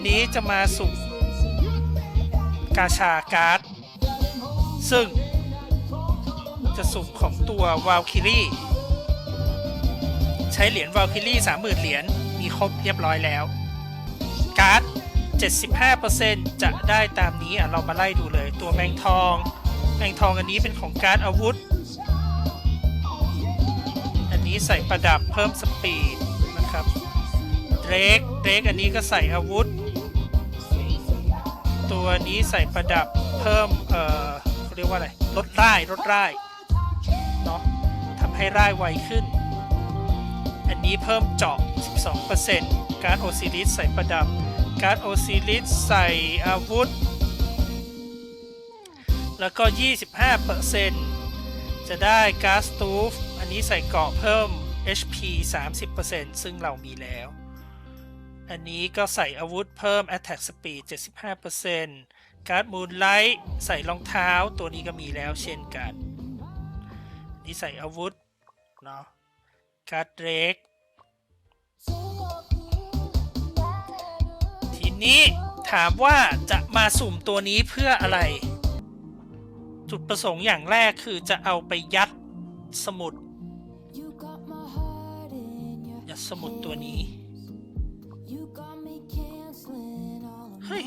นนี้จะมาสุ่มกาชาการ์ด ซึ่งจะสุ่มของตัววาลคิรี่ใช้เหรียญวาลคิรี่30,000เหรียญมีครบเรียบร้อยแล้ว การ์ด 75%จะได้ตามนี้อะเรามาไล่ดูเลยตัวแมงทอง แมงทองอันนี้เป็นของการ์ดอาวุธ อันนี้ใส่ประดับเพิ่มสปีดนะครับเดรกเดรกอันนี้ก็ใส่อาวุธ ตัวนี้ใส่ประดับเพิ่ม เอ่อเขาเรียกว่าอะไรลดร่ายลดร่ายเนาะทำให้ร่ายไวขึ้น อันนี้เพิ่มเจาะ 12%การ์ดโอซิลิสใส่ประดับ การ์ดโอซิลิสใส่อาวุธ แล้วก็ 25%จะได้การ์ดสตูฟอันนี้ใส่เกราะเพิ่ม HP 30%ซึ่งเรามีแล้ว อันนี้ก็ใส่อาวุธเพิ่ม Attack Speed 75%การ์ดมูนไลท์ใส่รองเท้าตัวนี้ก็มีแล้วเช่นกัน นี่ใส่อาวุธ เนาะการ์ดเดรกทีนี้ถามว่าจะมาสุ่มตัวนี้เพื่ออะไร จุดประสงค์อย่างแรกคือจะเอาไปยัดสมุด ยัดสมุดตัวนี้ เฮ้ย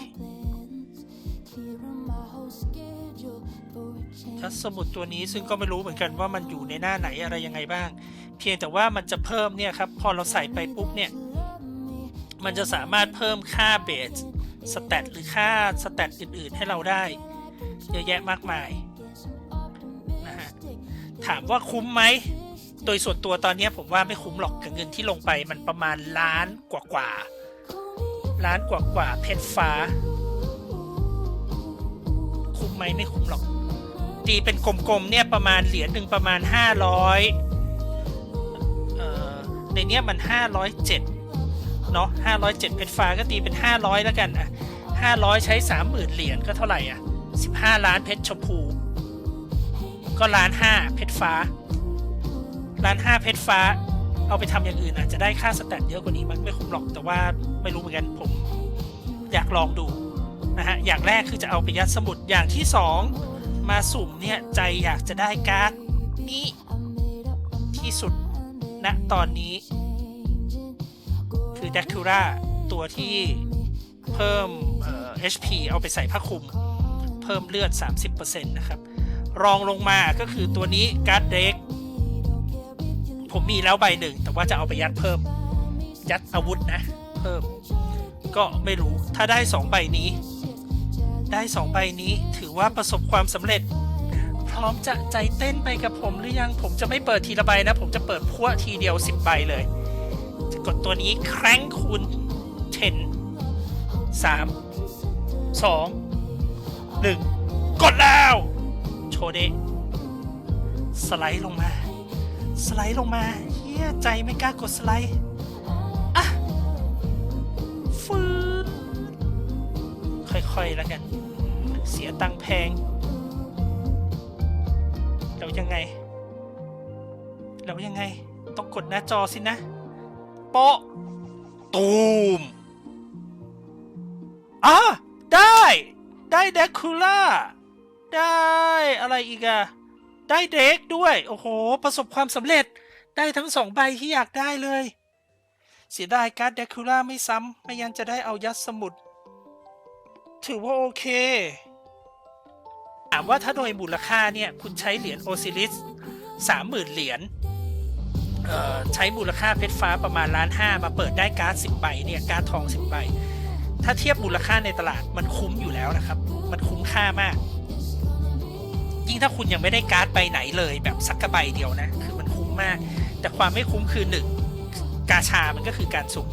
ยัดสมุดตัวนี้ซึ่งก็ไม่รู้เหมือนกันว่ามันอยู่ในหน้าไหนอะไรยังไงบ้าง เพียงแต่ว่ามันจะเพิ่มเนี่ยครับ พอเราใส่ไปปุ๊บเนี่ย มันจะสามารถเพิ่มค่าเบสสแตทหรือค่าสแตทอื่น ๆ ให้เราได้ เยอะแยะมากมายนะฮะถามว่าคุ้มไหม โดยส่วนตัวตอนนี้ผมว่าไม่คุ้มหรอกกับเงินที่ลงไปมันประมาณล้านกว่าๆล้านกว่าๆเพชรฟ้า คุ้มไหมไม่คุ้มหรอก ตีเป็นกลมๆเนี่ยประมาณเหรียญหนึ่งประมาณ 500เอ่อในเนี้ยมัน 507เนาะ507เพชรฟ้าก็ตีเป็น 500 แล้วกันอะ500 ใช้ 30,000 เหรียญก็เท่าไหร่อะ 15 ล้านเพชรชมพู ก็ล้านห้าเพชรฟ้า ล้านห้าเพชรฟ้า เอาไปทำอย่างอื่นอาจจะได้ค่าสแตทเยอะกว่านี้มันไม่คุ้มหรอกแต่ว่าไม่รู้เหมือนกันผมอยากลองดูนะฮะอย่างแรกคือจะเอาไปยัดสมุดอย่างที่สองมาสุ่มเนี่ยใจอยากจะได้การ์ดนี้ที่สุดณตอนนี้ คือ d ด c คูราตัวที่เพิ่มเอ่อ HP เอาไปใส่ผ้าคลุม เพิ่มเลือด 30%นะครับ รองลงมาก็คือตัวนี้การ์ดเด็ก ผมมีแล้วใบหนึ่ง แต่ว่าจะเอาไปยัดเพิ่ม ยัดอาวุธนะ เพิ่ม ก็ไม่รู้ถ้าได้2ใบนี้ ได้2ใบนี้ถือว่าประสบความสำเร็จ พร้อมจะใจเต้นไปกับผมหรือยังผมจะไม่เปิดทีละใบนะ ผมจะเปิดพวทีเดียว10ใบเลยจะกดตัวนี้แคร้งคูณ10 3 2 1กดแล้ว โชเดสไลด์ลงมา สไลด์ลงมาเฮียใจไม่กล้ากดสไลด์อะฟืดค่อยๆแล้วกัน เสียตังแพงแล้วยังไงแล้วยังไง ต้องกดหน้าจอสินะโปะตูมอะได้ ได้เดคูล่า ได้อะไรอีกอะ ได้เด็กด้วย โอ้โห ประสบความสำเร็จได้ทั้งสองใบที่อยากได้เลย เสียดายการ์ดเดคูล่าไม่ซ้ำไม่ยันจะได้เอายัดสมุด ถือว่าโอเค ถามว่าถ้าโดยมูลค่าเนี่ย คุณใช้เหรียญโอซิลิสสามหมื่นเหรียญใช้มูลค่าเพชรฟ้าประมาณล้านห้ามาเปิดได้การ์ดสิบใบเนี่ย การ์ดทองสิบใบ ถ้าเทียบมูลค่าในตลาดมันคุ้มอยู่แล้วนะครับ มันคุ้มค่ามาก ถ้าคุณยังไม่ได้การ์ดใบไหนเลยแบบสักกระใบเดียวนะ คือมันคุ้มมาก แต่ความไม่คุ้มคือหนึ่งกาชามันก็คือการสุ่ม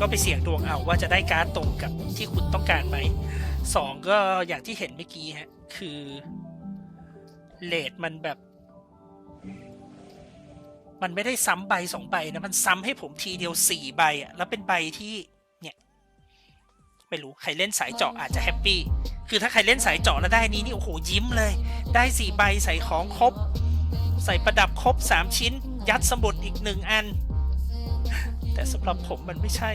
ก็ไปเสี่ยงดวงเอาว่าจะได้การ์ดตรงกับที่คุณต้องการไหมสองก็อย่างที่เห็นเมื่อกี้ฮะ คือเลทมันแบบ มันไม่ได้ซ้ำใบสองใบนะ มันซ้ำให้ผมทีเดียวสี่ใบอะแล้วเป็นใบที่ เนี่ย ไม่รู้ ใครเล่นสายเจาะอาจจะแฮปปี้ คือถ้าใครเล่นสายเจาะแล้วได้นี้นี่โอ้โหยิ้มเลย ได้สี่ใบใส่ของครบ ใส่ประดับครบสามชิ้น ยัดสมุดอีกหนึ่งอัน แต่สำหรับผมมันไม่ใช่